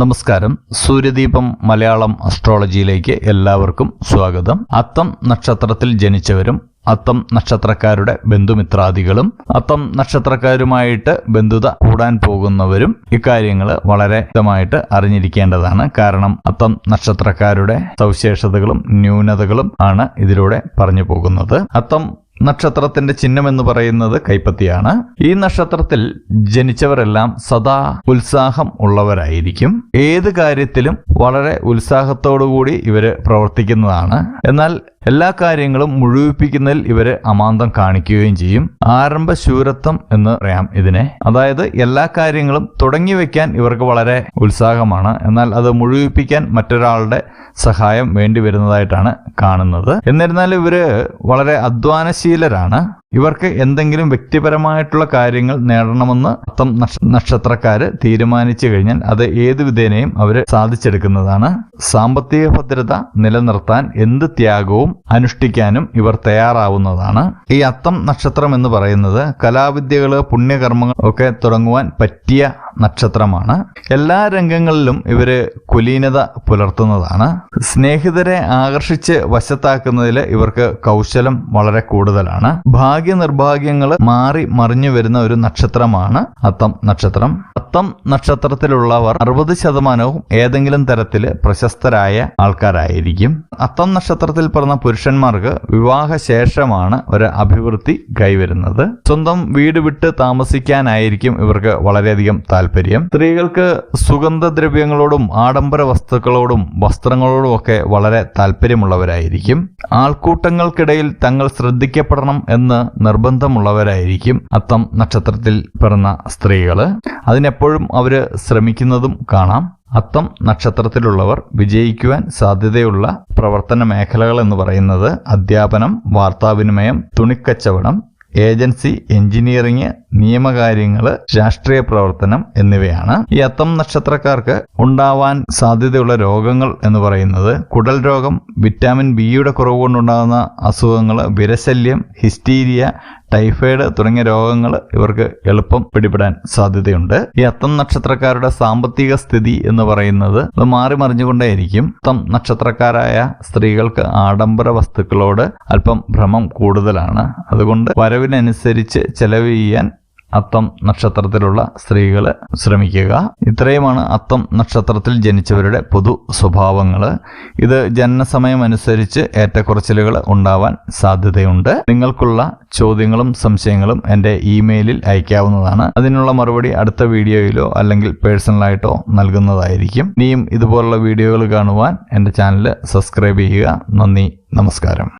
നമസ്കാരം. സൂര്യദീപം മലയാളം അസ്ട്രോളജിയിലേക്ക് എല്ലാവർക്കും സ്വാഗതം. അത്തം നക്ഷത്രത്തിൽ ജനിച്ചവരും അത്തം നക്ഷത്രക്കാരുടെ ബന്ധുമിത്രാദികളും അത്തം നക്ഷത്രക്കാരുമായിട്ട് ബന്ധുത കൂടാൻ പോകുന്നവരും ഇക്കാര്യങ്ങൾ വളരെ വ്യക്തമായിട്ട് അറിഞ്ഞിരിക്കേണ്ടതാണ്. കാരണം അത്തം നക്ഷത്രക്കാരുടെ സവിശേഷതകളും ന്യൂനതകളും ആണ് ഇതിലൂടെ പറഞ്ഞു പോകുന്നത്. അത്തം നക്ഷത്രത്തിന്റെ ചിഹ്നം എന്ന് പറയുന്നത് കൈപ്പത്തിയാണ്. ഈ നക്ഷത്രത്തിൽ ജനിച്ചവരെല്ലാം സദാ ഉത്സാഹം ഉള്ളവരായിരിക്കും. ഏത് കാര്യത്തിലും വളരെ ഉത്സാഹത്തോടുകൂടി ഇവർ പ്രവർത്തിക്കുന്നതാണ്. എന്നാൽ എല്ലാ കാര്യങ്ങളും മുഴുവിപ്പിക്കുന്നതിൽ ഇവർ അമാന്തം കാണിക്കുകയും ചെയ്യും. ആരംഭ ശൂരത്വം എന്ന് പറയാം ഇതിനെ. അതായത് എല്ലാ കാര്യങ്ങളും തുടങ്ങി വെക്കാൻ ഇവർക്ക് വളരെ ഉത്സാഹമാണ്. എന്നാൽ അത് മുഴുവിപ്പിക്കാൻ മറ്റൊരാളുടെ സഹായം വേണ്ടി വരുന്നതായിട്ടാണ് കാണുന്നത്. എന്നിരുന്നാലും ഇവർ വളരെ അധ്വാനശീലരാണ്. ഇവർക്ക് എന്തെങ്കിലും വ്യക്തിപരമായിട്ടുള്ള കാര്യങ്ങൾ നേടണമെന്ന് അത്തം നക്ഷത്രക്കാർ തീരുമാനിച്ചു കഴിഞ്ഞാൽ അത് ഏത് വിധേനയും അവർ സാധിച്ചെടുക്കുന്നതാണ്. സാമ്പത്തിക ഭദ്രത നിലനിർത്താൻ എന്ത് ത്യാഗവും അനുഷ്ഠിക്കാനും ഇവർ തയ്യാറാവുന്നതാണ്. ഈ അത്തം നക്ഷത്രം എന്ന് പറയുന്നത് കലാവിദ്യകൾ പുണ്യകർമ്മങ്ങൾ ഒക്കെ തുടങ്ങുവാൻ പറ്റിയ നക്ഷത്രമാണ്. എല്ലാ രംഗങ്ങളിലും ഇവർ കുലീനത പുലർത്തുന്നതാണ്. സ്നേഹിതരെ ആകർഷിച്ച് വശത്താക്കുന്നതിൽ ഇവർക്ക് കൗശലം വളരെ കൂടുതലാണ്. ഭാഗ്യ നിർഭാഗ്യങ്ങൾ മാറി മറിഞ്ഞു വരുന്ന ഒരു നക്ഷത്രമാണ് അത്തം നക്ഷത്രം. അത്തം നക്ഷത്രത്തിലുള്ളവർ അറുപത് ശതമാനവും ഏതെങ്കിലും തരത്തിൽ പ്രശസ്തരായ ആൾക്കാരായിരിക്കും. അത്തം നക്ഷത്രത്തിൽ പിറന്ന പുരുഷന്മാർക്ക് വിവാഹ ശേഷമാണ് ഒരു അഭിവൃദ്ധി കൈവരുന്നത്. സ്വന്തം വീട് വിട്ട് താമസിക്കാനായിരിക്കും ഇവർക്ക് വളരെയധികം താല്പര്യം. സ്ത്രീകൾക്ക് സുഗന്ധദ്രവ്യങ്ങളോടും ആഡംബര വസ്തുക്കളോടും വസ്ത്രങ്ങളോടും ഒക്കെ വളരെ താല്പര്യമുള്ളവരായിരിക്കും. ആൾക്കൂട്ടങ്ങൾക്കിടയിൽ തങ്ങൾ ശ്രദ്ധിക്കപ്പെടണം എന്ന് നിർബന്ധമുള്ളവരായിരിക്കും അത്തം നക്ഷത്രത്തിൽ പിറന്ന സ്ത്രീകൾ അതിനെപ്പോഴും അവർ ശ്രമിക്കുന്നതും കാണാം. അത്തം നക്ഷത്രത്തിലുള്ളവർ വിജയിക്കുവാൻ സാധ്യതയുള്ള പ്രവർത്തന മേഖലകൾ എന്ന് പറയുന്നത് അധ്യാപനം വാർത്താവിനിമയം തുണിക്കച്ചവടം ഏജൻസി എഞ്ചിനീയറിംഗ് നിയമകാര്യങ്ങൾ രാഷ്ട്രീയ പ്രവർത്തനം എന്നിവയാണ്. ഈ അത്തം നക്ഷത്രക്കാർക്ക് ഉണ്ടാവാൻ സാധ്യതയുള്ള രോഗങ്ങൾ എന്ന് പറയുന്നത് കുടൽ രോഗം വിറ്റാമിൻ ബിയുടെ കുറവ് കൊണ്ടുണ്ടാകുന്ന അസുഖങ്ങൾ വിരശല്യം ഹിസ്റ്റീരിയ ടൈഫോയിഡ് തുടങ്ങിയ രോഗങ്ങൾ ഇവർക്ക് എളുപ്പം പിടിപെടാൻ സാധ്യതയുണ്ട്. ഈ അത്തം നക്ഷത്രക്കാരുടെ സാമ്പത്തിക സ്ഥിതി എന്ന് പറയുന്നത് അത് മാറി മറിഞ്ഞുകൊണ്ടേയിരിക്കും. അത്തം നക്ഷത്രക്കാരായ സ്ത്രീകൾക്ക് ആഡംബര വസ്തുക്കളോട് അല്പം ഭ്രമം കൂടുതലാണ്. അതുകൊണ്ട് വരവിനനുസരിച്ച് ചെലവ് ചെയ്യാൻ അത്തം നക്ഷത്രത്തിലുള്ള സ്ത്രീകൾ ശ്രമിക്കുക. ഇത്രയുമാണ് അത്തം നക്ഷത്രത്തിൽ ജനിച്ചവരുടെ പൊതു സ്വഭാവങ്ങൾ ഇത് ജനനസമയം അനുസരിച്ച് ഏറ്റക്കുറച്ചിലുകൾ ഉണ്ടാവാൻ സാധ്യതയുണ്ട്. നിങ്ങൾക്കുള്ള ചോദ്യങ്ങളും സംശയങ്ങളും എന്റെ ഇമെയിലിൽ അയക്കാവുന്നതാണ് അതിനുള്ള മറുപടി അടുത്ത വീഡിയോയിലോ അല്ലെങ്കിൽ പേഴ്സണലായിട്ടോ നൽകുന്നതായിരിക്കും. ഇനിയും ഇതുപോലുള്ള വീഡിയോകൾ കാണുവാൻ എന്റെ ചാനൽ സബ്സ്ക്രൈബ് ചെയ്യുക. നന്ദി നമസ്കാരം.